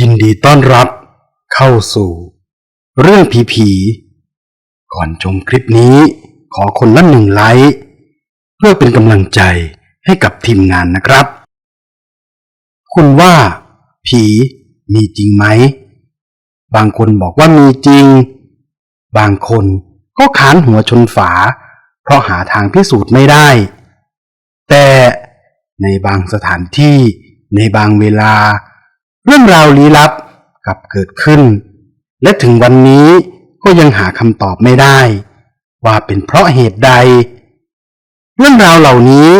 ยินดีต้อนรับเข้าสู่ เรื่องผีผี ก่อนชมคลิปนี้ ขอคนละหนึ่งไลค์เพื่อเป็นกำลังใจให้กับทีมงานนะครับ คุณว่า ผีมีจริงไหม บางคนบอกว่ามีจริง บางคนก็ขานหัวชนฝา เพราะหาทางพิสูจน์ไม่ได้ แต่ในบางสถานที่ในบางเวลา เรื่องราวลี้ลับกลับเกิดขึ้น และถึงวันนี้ก็ยังหาคำตอบไม่ได้ ว่าเป็นเพราะเหตุใด เรื่องราวเหล่านี้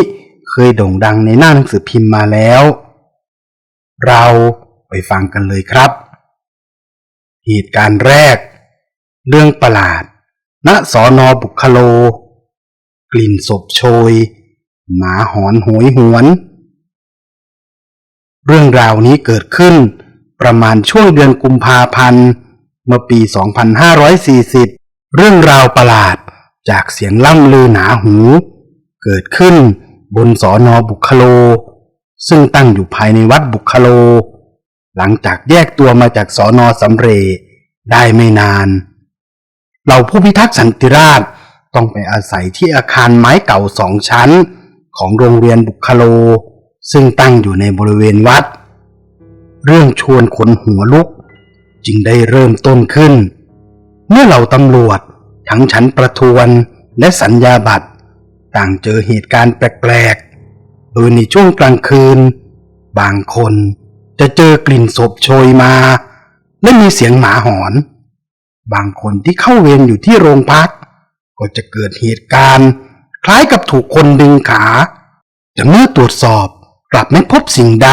เคยโด่งดังในหน้าหนังสือพิมพ์มาแล้ว เราไปฟังกันเลยครับ เหตุการณ์แรก เรื่องประหลาด ณสอนอบุคโล กลิ่นศพโชย หมาหอนโหยหวน เรื่องราวนี้เกิดขึ้น ประมาณช่วงเดือนกุมภาพันธ์เมื่อปี 2540 เรื่องราวประหลาดจากเสียงล่ำลือหนาหู เกิดขึ้นบนสอนอบุคโล ซึ่งตั้งอยู่ภายในวัดบุคโล หลังจากแยกตัวมาจากสอนอสำเรได้ไม่นานเหล่าผู้พิทักษ์สันติราษฎร์ต้องไปอาศัยที่อาคารไม้เก่าสองชั้นของโรงเรียนบุคโล ซึ่งตั้งอยู่ในบริเวณวัด เรื่องชวนขนหัวลุก จึงได้เริ่มต้นขึ้น เมื่อเหล่าตำรวจทั้งชั้นประทวนและสัญญาบัตรต่างเจอเหตุการณ์แปลกๆ โดยในช่วงกลางคืน บางคนจะเจอกลิ่นศพโชยมา และมีเสียงหมาหอน บางคนที่เข้าเวรอยู่ที่โรงพัก ก็จะเกิดเหตุการณ์ คล้ายกับถูกคนดึงขา แต่เมื่อตรวจสอบ กลับไม่พบสิ่งใด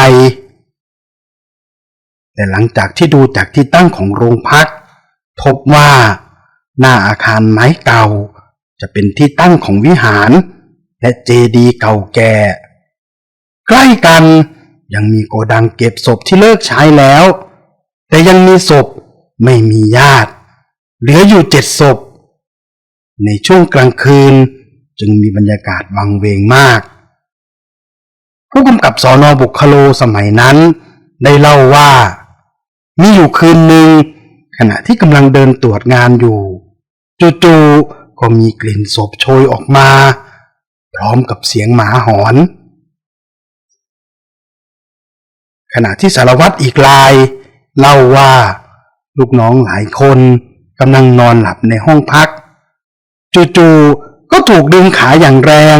แต่หลังจากที่ดูจากที่ตั้งของโรงพัก พบว่าหน้าอาคารไม้เก่า จะเป็นที่ตั้งของวิหาร และเจดีย์เก่าแก่ ใกล้กันยังมีโกดังเก็บศพที่เลิกใช้แล้ว แต่ยังมีศพไม่มีญาติ เหลืออยู่เจ็ดศพ ในช่วงกลางคืนจึงมีบรรยากาศวังเวงมาก ผู้กำกับสอนอบุคโลสมัยนั้น ได้เล่าว่า มีอยู่คืนหนึ่งขณะที่กำลังเดินตรวจงานอยู่ จู่ๆก็มีกลิ่นศพโชยออกมา พร้อมกับเสียงหมาหอน ขณะที่สารวัตรอีกราย เล่าว่า ลูกน้องหลายคนกำลังนอนหลับในห้องพัก จู่ๆก็ถูกดึงขาอย่างแรง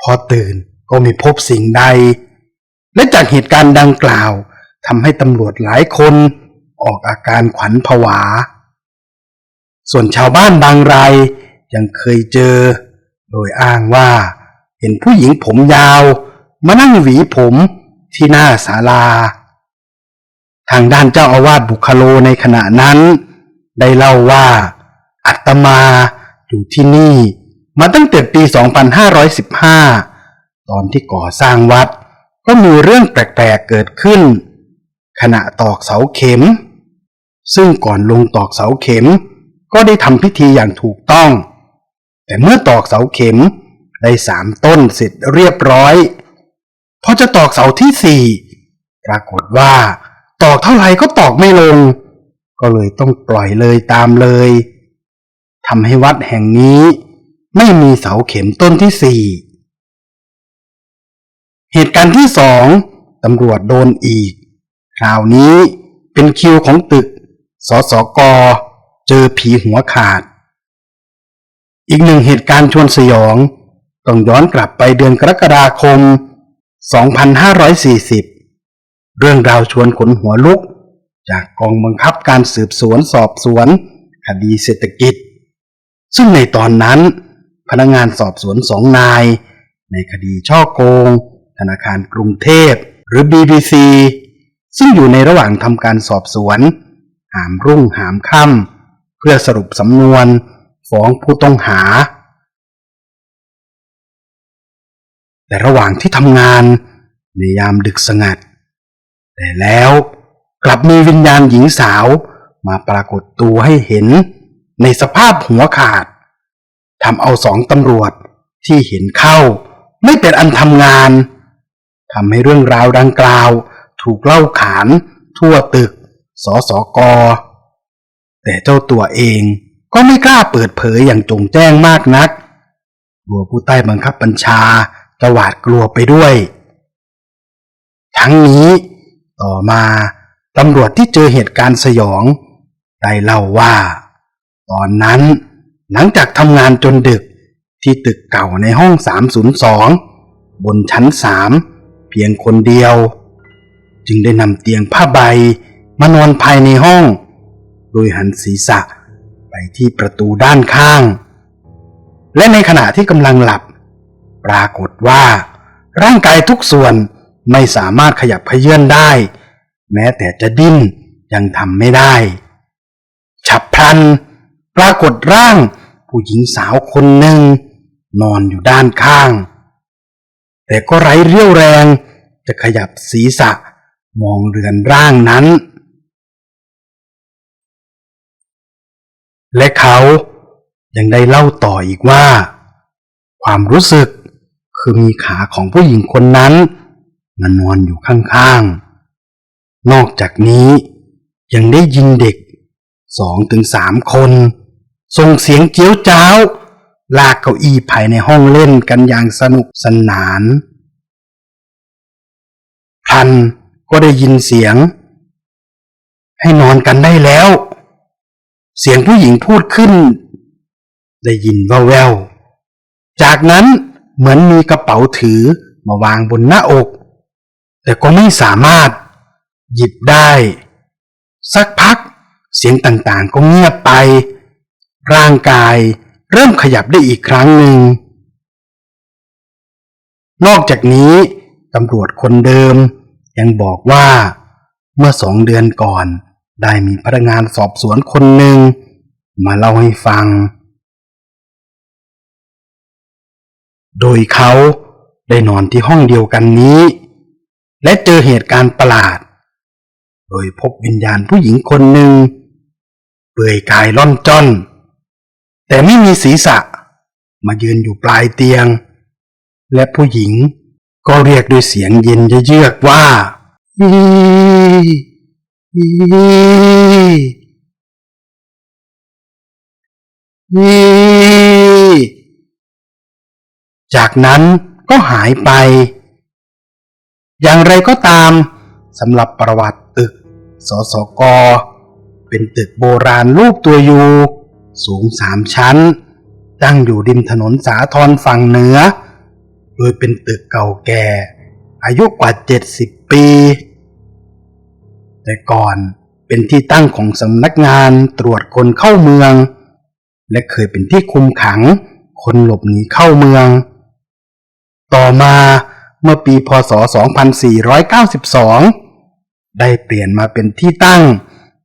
พอตื่น ก็ไม่พบสิ่งใด และจากเหตุการณ์ดังกล่าวทำให้ตำรวจหลายคนออกอาการขวัญผวา ส่วนชาวบ้านบางรายยังเคยเจอ โดยอ้างว่า เห็นผู้หญิงผมยาว มานั่งหวีผมที่หน้าศาลา ทางด้านเจ้าอาวาสบุคโลในขณะนั้น ได้เล่าว่า อัตมาอยู่ที่นี่ มาตั้งแต่ปี 2515 ตอนที่ก่อสร้างวัด ก็มีเรื่องแปลกๆเกิดขึ้น ขณะตอกเสาเข็ม ซึ่งก่อนลงตอกเสาเข็ม ก็ได้ทำพิธีอย่างถูกต้อง แต่เมื่อตอกเสาเข็มได้สามต้นเสร็จเรียบร้อยพอจะตอกเสาที่สี่ปรากฏว่า ตอกเท่าไหร่ก็ตอกไม่ลง ก็เลยต้องปล่อยเลยตามเลยทำให้วัดแห่งนี้ ไม่มีเสาเข็มต้นที่สี่ เหตุการณ์ที่สองตำรวจโดนอีก คราวนี้เป็นคิวของตึก สสก เจอผีหัวขาด อีกหนึ่งเหตุการณ์ชวนสยอง ต้องย้อนกลับไปเดือนกรกฎาคม 2540 เรื่องราวชวนขนหัวลุก จากกองบังคับการสืบสวนสอบสวน คดีเศรษฐกิจ ซึ่งในตอนนั้นพนักงานสอบสวนสองนาย ในคดีช่อโกง ธนาคารกรุงเทพ หรือ BBC ซึ่งอยู่ในระหว่างทำการสอบสวน หามรุ่งหามค่ำเพื่อสรุปสำนวนฟ้องผู้ต้องหา แต่ระหว่างที่ทำงานในยามดึกสงัด แต่แล้วกลับมีวิญญาณหญิงสาวมาปรากฏตัวให้เห็นในสภาพหัวขาดทำเอาสองตำรวจที่เห็นเข้าไม่เป็นอันทำงาน ทำให้เรื่องราวดังกล่าว ถูกเล่าขาน ทั่วตึก สสก แต่เจ้าตัวเองก็ไม่กล้าเปิดเผยอย่างจงแจ้งมากนักกลัวผู้ใต้บังคับบัญชาจะหวาดกลัวไปด้วย ทั้งนี้ต่อมาตำรวจที่เจอเหตุการณ์สยอง ได้เล่าว่า ตอนนั้นหลังจากทำงานจนดึกที่ตึกเก่าในห้อง 302 บนชั้น 3 พียงคนเดียว จึงได้นำเตียงผ้าใบมานอนภายในห้อง โดยหันศีรษะไปที่ประตูด้านข้าง และในขณะที่กำลังหลับ ปรากฏว่า ร่างกายทุกส่วนไม่สามารถขยับเขยื่อนได้ แม้แต่จะดิ้นยังทำไม่ได้ ฉับพลัน ปรากฏร่าง ผู้หญิงสาวคนหนึ่ง นอนอยู่ด้านข้าง แต่ก็ไร้เรี่ยวแรงจะขยับศีรษะมองเรือนร่างนั้น และเขายังได้เล่าต่ออีกว่า ความรู้สึกคือมีขาของผู้หญิงคนนั้นมานอนอยู่ข้างๆ นอกจากนี้ยังได้ยินเด็กสองถึงสามคน ส่งเสียงเจียวจ้าว ลากเก้าอี้ภายในห้องเล่นกันอย่างสนุกสนานพันก็ได้ยินเสียง ให้นอนกันได้แล้ว เสียงผู้หญิงพูดขึ้น ได้ยินแว่วๆจากนั้นเหมือนมีกระเป๋าถือมาวางบนหน้าอก แต่ก็ไม่สามารถหยิบได้ สักพักเสียงต่างๆก็เงียบไป ร่างกาย เริ่มขยับได้อีกครั้งหนึ่ง นอกจากนี้ตำรวจคนเดิมยังบอกว่า เมื่อสองเดือนก่อน ได้มีพนักงานสอบสวนคนหนึ่ง มาเล่าให้ฟัง โดยเขาได้นอนที่ห้องเดียวกันนี้ และเจอเหตุการณ์ประหลาด โดยพบวิญญาณผู้หญิงคนหนึ่ง เปลือยกายล่อนจ้อน แต่ไม่มีศีรษะ มายืนอยู่ปลายเตียง และผู้หญิงก็เรียกด้วยเสียงเย็นเยือกว่าอีอีอีจากนั้นก็หายไป อย่างไรก็ตามสำหรับประวัติตึก สสก เป็นตึกโบราณรูปตัวยู สูงสามชั้น ตั้งอยู่ริมถนนสาทรฝั่งเหนือ โดยเป็นตึกเก่าแก่ อายุกว่า 70 ปี แต่ก่อนเป็นที่ตั้งของสำนักงานตรวจคนเข้าเมือง และเคยเป็นที่คุมขังคนหลบหนีเข้าเมือง ต่อมาเมื่อปีพศ 2492 ได้เปลี่ยนมาเป็นที่ตั้ง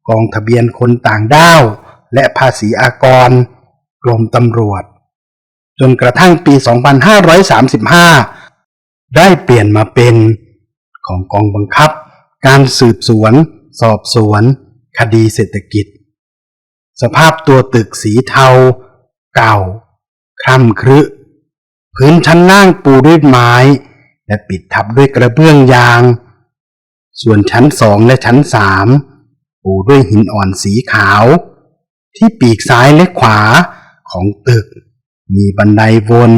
กองทะเบียนคนต่างด้าว และภาษีอากร กรมตำรวจ จนกระทั่งปี 2535 ได้เปลี่ยนมาเป็นของกองบังคับ การสืบสวน สอบสวน คดีเศรษฐกิจ สภาพตัวตึกสีเทา เก่า คร่ำครึพื้นชั้นล่างปูด้วยไม้ และปิดทับด้วยกระเบื้องยาง ส่วนชั้นสองและชั้นสามปูด้วยหินอ่อนสีขาว ที่ปีกซ้ายและขวาของตึก มีบันไดวน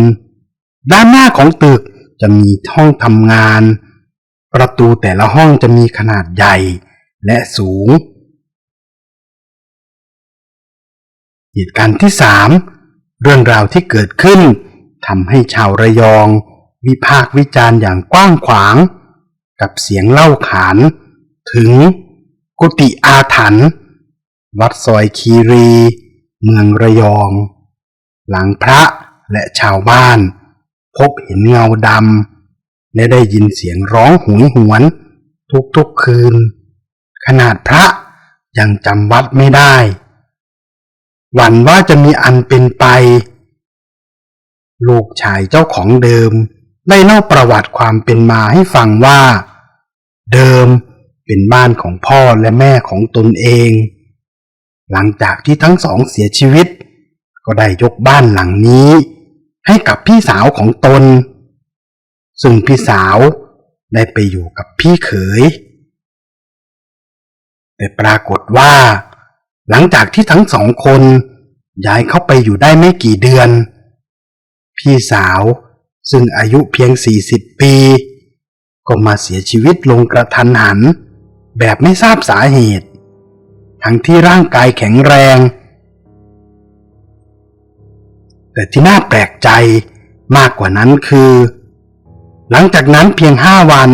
ด้านหน้าของตึกจะมีห้องทำงาน ประตูแต่ละห้องจะมีขนาดใหญ่และสูง เหตุการณ์ที่สามเรื่องราวที่เกิดขึ้นทำให้ชาวระยอง วิพากษ์วิจารณ์อย่างกว้างขวาง กับเสียงเล่าขาน ถึงกุฏิอาถรรพ์ วัดซอยคีรี เมืองระยอง หลังพระและชาวบ้าน พบเห็นเงาดำและได้ยินเสียงร้องหวยหวน ทุกๆคืน ขนาดพระยังจำวัดไม่ได้ หวั่นว่าจะมีอันเป็นไป ลูกชายเจ้าของเดิม ได้เล่าประวัติความเป็นมาให้ฟังว่า เดิมเป็นบ้านของพ่อและแม่ของตนเอง หลังจากที่ทั้งสองเสียชีวิต ก็ได้ยกบ้านหลังนี้ ให้กับพี่สาวของตน ซึ่งพี่สาวได้ไปอยู่กับพี่เขยแต่แต่ปรากฏว่า หลังจากที่ทั้งสองคนย้ายเข้าไปอยู่ได้ไม่กี่เดือน พี่สาวซึ่งอายุเพียง 40 ปี ก็มาเสียชีวิตลงกระทันหัน แบบไม่ทราบสาเหตุ ทั้งที่ร่างกายแข็งแรง แต่ที่น่าแปลกใจมากกว่านั้นคือ หลังจากนั้นเพียงห้าวัน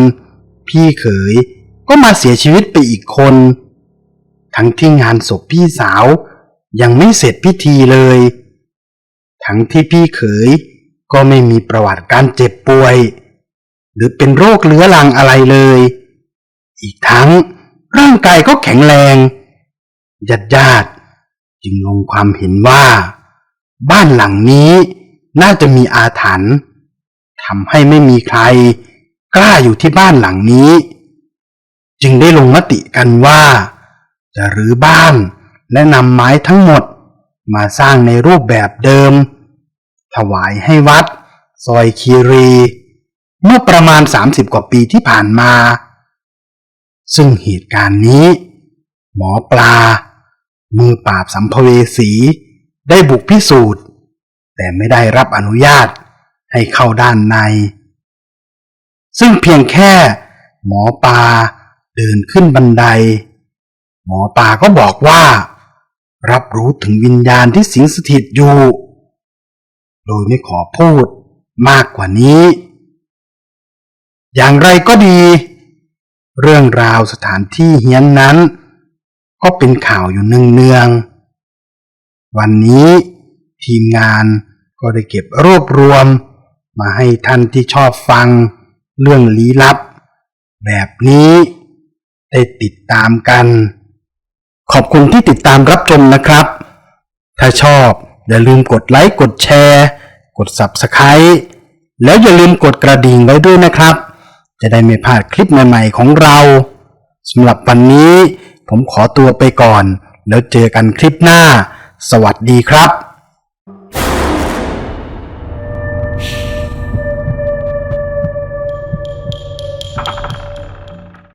พี่เขยก็มาเสียชีวิตไปอีกคน ทั้งที่งานศพพี่สาวยังไม่เสร็จพิธีเลย ทั้งที่พี่เขยก็ไม่มีประวัติการเจ็บป่วย หรือเป็นโรคเรื้อรังอะไรเลย อีกทั้งร่างกายก็แข็งแรง ญาติญาติๆจึงลงความเห็นว่า บ้านหลังนี้น่าจะมีอาถรรพ์ทำให้ไม่มีใคร กล้าอยู่ที่บ้านหลังนี้ จึงได้ลงมติกันว่า จะรื้อบ้านและนำไม้ทั้งหมดมาสร้างในรูปแบบเดิม ถวายให้วัด ซอยคีรี เมื่อประมาณ 30 กว่าปีที่ผ่านมา ซึ่งเหตุการณ์นี้ หมอปลา มือปราบสัมภเวสีได้บุกพิสูจน์ แต่ไม่ได้รับอนุญาตให้เข้าด้านใน ซึ่งเพียงแค่หมอปลาเดินขึ้นบันได หมอปลาก็บอกว่า รับรู้ถึงวิญญาณที่สิงสถิตอยู่ โดยไม่ขอพูดมากกว่านี้ อย่างไรก็ดี เรื่องราวสถานที่เฮี้ยนนั้น ก็เป็นข่าวอยู่เนืองๆวันนี้ทีมงานก็ได้เก็บรวบรวม มาให้ท่านที่ชอบฟังเรื่องลี้ลับ แบบนี้ได้ติดตามกัน ขอบคุณที่ติดตามรับชมนะครับ ถ้าชอบอย่าลืมกดไลค์กดแชร์ กด Subscribe แล้วอย่าลืมกดกระดิ่งไว้ด้วยนะครับ จะได้ไม่พลาดคลิปใหม่ๆของเราสำหรับวันนี้ ผมขอตัวไปก่อน แล้วเจอกันคลิปหน้า สวัสดีครับ